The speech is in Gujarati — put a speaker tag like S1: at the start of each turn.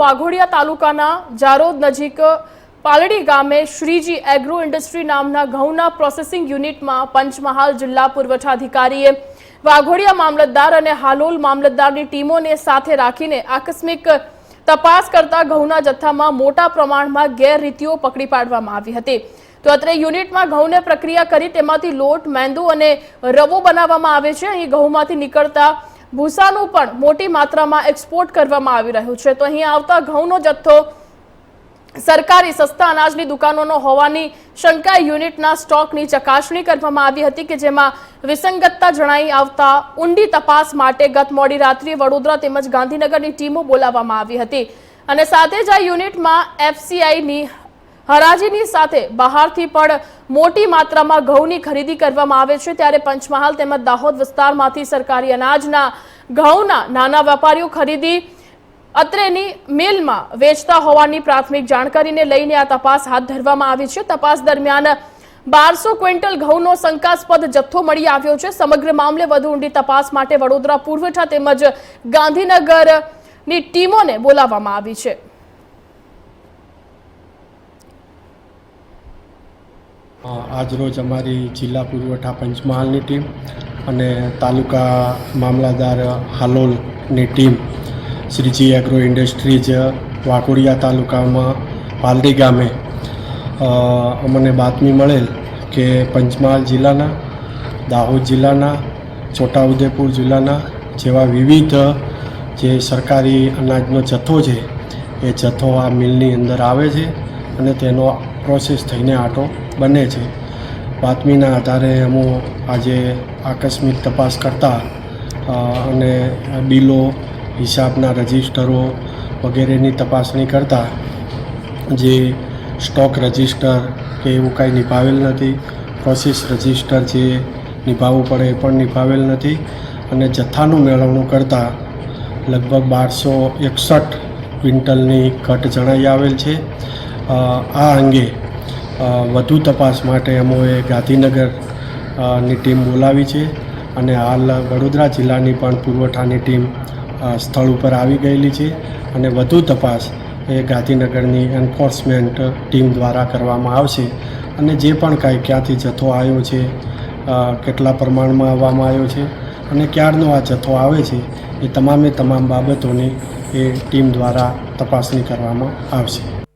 S1: વાઘોડિયા તાલુકાના જારોદ નજીક પાલડી ગામે શ્રીજી એગ્રો ઇન્ડસ્ટ્રી નામના ઘઉંના પ્રોસેસિંગ યુનિટમાં પંચમહાલ જિલ્લા પુરવઠા અધિકારીએ વાઘોડિયા મામલતદાર અને હાલોલ મામલતદારની ટીમોને સાથે રાખીને આકસ્મિક તપાસ કરતા ઘઉંના જથ્થામાં મોટા પ્રમાણમાં ગેરરીતિઓ પકડી પાડવામાં આવી હતી. તો અત્રે યુનિટમાં ઘઉંને પ્રક્રિયા કરી તેમાંથી લોટ, મેંદુ અને રવો બનાવવામાં આવે છે. અહીં ઘઉંમાંથી નીકળતા ભૂસાનું પણ મોટી માત્રામાં એક્સપોર્ટ કરવામાં આવી રહ્યું છે. તો અહીં આવતા ઘઉંનો જથ્થો સરકારી સસ્તા અનાજની દુકાનોનો હોવાની શંકા યુનિટના સ્ટોકની ચકાસણી કરવામાં આવી હતી કે જેમાં વિસંગતતા જણાઈ આવતા ઊંડી તપાસ માટે ગત મોડી રાત્રિએ વડોદરા તેમજ ગાંધીનગરની ટીમો બોલાવવામાં આવી હતી. અને સાથે જ આ યુનિટમાં એફસીઆઈની હરાજીની સાથે બહારથી પણ મોટી માત્રામાં ઘઉંની ખરીદી કરવામાં આવે છે. ત્યારે પંચમહાલ તેમજ દાહોદ વિસ્તારમાંથી સરકારી અનાજના ઘઉંના નાના વેપારીઓ ખરીદી અત્રેની મિલમાં વેચતા હોવાની પ્રાથમિક જાણકારીને લઈને આ તપાસ હાથ ધરવામાં આવી છે. તપાસ દરમિયાન બારસો ક્વિન્ટલ ઘઉંનો શંકાસ્પદ જથ્થો મળી આવ્યો છે. સમગ્ર મામલે વધુ ઊંડી તપાસ માટે વડોદરા પુરવઠા તેમજ ગાંધીનગરની ટીમોને બોલાવવામાં આવી છે.
S2: આજરોજ અમારી જિલ્લા પુરવઠા પંચમહાલની ટીમ અને તાલુકા મામલાદાર હાલોલની team Shreeji agro industries Vakodiya તાલુકામાં પાલડી ગામે અમને બાતમી મળેલ કે પંચમહાલ જિલ્લાના, દાહોદ જિલ્લાના, છોટાઉદેપુર જિલ્લાના જેવા વિવિધ જે સરકારી અનાજનો જથ્થો છે, એ જથ્થો આ મિલની અંદર આવે છે અને તેનો પ્રોસેસ થઈને આટો બને છે. બાતમીના આધારે અમુ આજે આકસ્મિક તપાસ કરતા અને બિલો, હિસાબના રજિસ્ટરો વગેરેની તપાસણી કરતા, જે સ્ટોક રજિસ્ટર કે એવું કાંઈ નિભાવેલ નથી, પ્રોસેસ રજિસ્ટર જે નિભાવવું પડે એ પણ નિભાવેલ નથી, અને જથ્થાનું મેળવણું કરતાં લગભગ બારસો એકસઠ ક્વિન્ટલની ઘટ જણાઈ આવેલ છે. આ અંગે વધુ તપાસ માટે અમોએ ગાંધીનગરની ટીમ બોલાવી છે અને હાલ વડોદરા જિલ્લાની પણ પુરવઠાની ટીમ સ્થળ ઉપર આવી ગયેલી છે અને વધુ તપાસ એ ગાંધીનગરની એન્ફોર્સમેન્ટ ટીમ દ્વારા કરવામાં આવશે અને જે પણ કાંઈ ક્યાંથી જથ્થો આવ્યો છે કેટલા પ્રમાણમાં આવવામાં આવ્યો છે અને ક્યારનો આ જથ્થો આવે છે એ તમામે તમામ બાબતોની એ ટીમ દ્વારા તપાસણી કરવામાં આવશે.